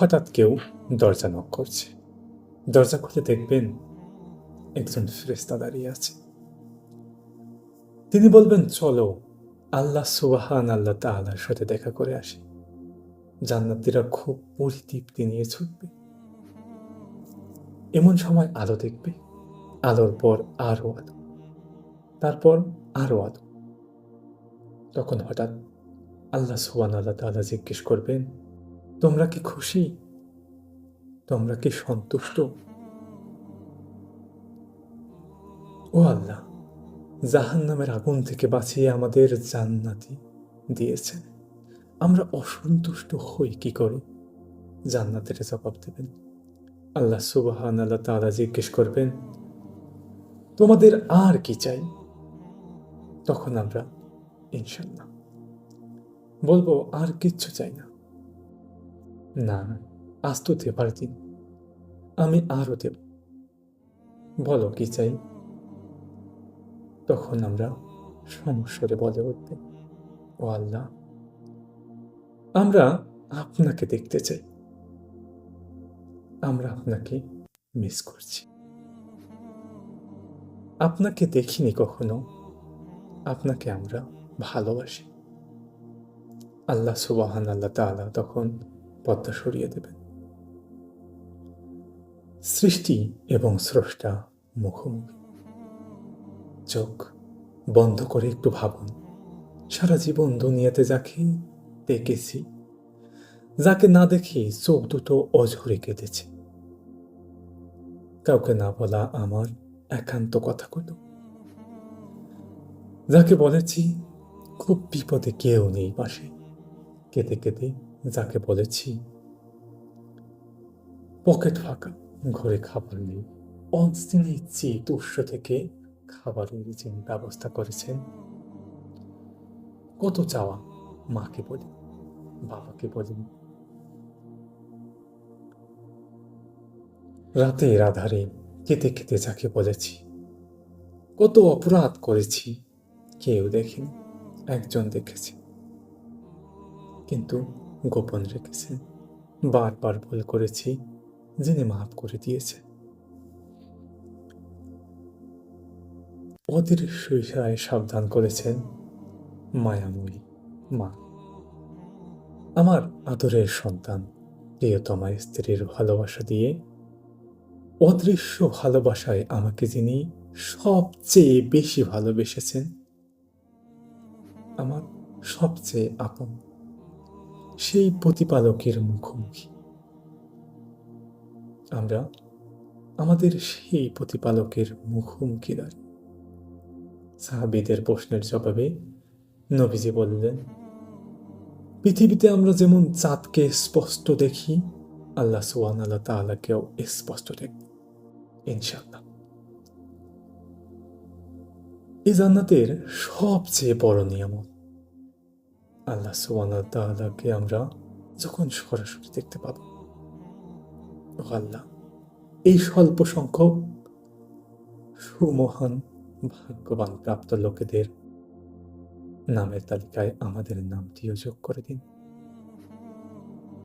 হঠাৎ কেউ দরজা নক করছে। দরজা খুলে দেখবেন একজন ফেরেস্তা দাঁড়িয়ে আছে। তিনি বলবেন, চলো, আল্লাহ সুবাহান আল্লাহ তাআলার সাথে দেখা করে আসি। জান্নাতিরা খুব পরিতৃপ্তি নিয়ে ছুটবে। এমন সময় আলো দেখবে। আলোর পর আরও আলো। তারপর আরও আলো। তখন হঠাৎ আল্লাহ সুবান আল্লাহ তাআলা জিজ্ঞেস করবেন তোমরা কি খুশি? তোমরা কি সন্তুষ্ট? ও আল্লাহ জাহান নামের আগুন থেকে বাঁচিয়ে আমাদের জান্নাতি দিয়েছেন। আমরা অসন্তুষ্ট হই কি করে? জান্নাতের জবাব দেবেন। আল্লাহ সুবাহান আল্লাহ তালা জিজ্ঞেস করবেন, তোমাদের আর কি চাই? তখন আমরা ইনশাল্লাহ বলব, আর কিচ্ছু চাই না। না আজ তো দেবার দিন আমি আরও দেব। বলো কি চাই? তখন আমরা সমস্যরে বলে উঠবে, ও আল্লাহ, আমরা আপনাকে দেখতে চাই। আমরা আপনাকে মিস করছি। আপনাকে দেখিনি কখনো? আপনাকে আমরা ভালোবাসি। আল্লাহ সুবাহান আল্লাহ তাআলা তখন পদ্মা সরিয়ে দেবেন সৃষ্টি এবং স্রষ্টা মুখোমুখি। চোখ বন্ধ করে একটু ভাবুন। সারা জীবন দুনিয়াতে যাকে দেখেছি, যাকে না দেখে চোখ দুটো অঝরে কেঁদেছে। কাউকে না বলা আমার একান্ত কথাগুলো যাকে বলেছি, খুব বিপদে কেউ নেই পাশে। কেঁদে কেঁদে যাকে বলেছি। পকেট ফাঁকা, ঘরে খাবার নেই। অনস্তিনে চিত উৎস থেকে খাবারের যিনি ব্যবস্থা করেছেন। কত চাওয়া মাকে বলি, বাবাকে বলি। রাতে আধারে কেঁদে খেতে যাকে বলেছি, কত অপরাধ করেছি, কেউ দেখেনি, একজন দেখেছে। কিন্তু গোপন রেখেছেন বারবার ভুল করেছি যিনি মাফ করে দিয়েছে। ওদের শৈশায় সাবধান করেছেন মায়াময়ী মা। আমার আদরের সন্তান, প্রিয়তমা স্ত্রীর ভালোবাসা দিয়ে। অদৃশ্য ভালোবাসায় আমাকে যিনি সবচেয়ে বেশি ভালোবেসেছেন, আমার সবচেয়ে আপন সেই প্রতিপালকের মুখোমুখি। আমরা আমাদের সেই প্রতিপালকের মুখোমুখি দাঁড়িয়ে সাহাবিদের প্রশ্নের জবাবে নবীজি বললেন, পৃথিবীতে আমরা যেমন চাঁদকে স্পষ্ট দেখি, আল্লাহ সুয়ান আল্লাহ তাআলাকেও স্পষ্ট দেখব ইনশাল্লাহ এই জান্নাতের সবচেয়ে বড় নিয়ামত আল্লাহ সুবানকে আমরা যখন সরাসরি দেখতে পাব। আল্লাহ, এই স্বল্প সংখ্যক সুমহান, ভাগ্যবান প্রাপ্ত লোকেদের নামের তালিকায় আমাদের নামটিও যোগ করে দিন।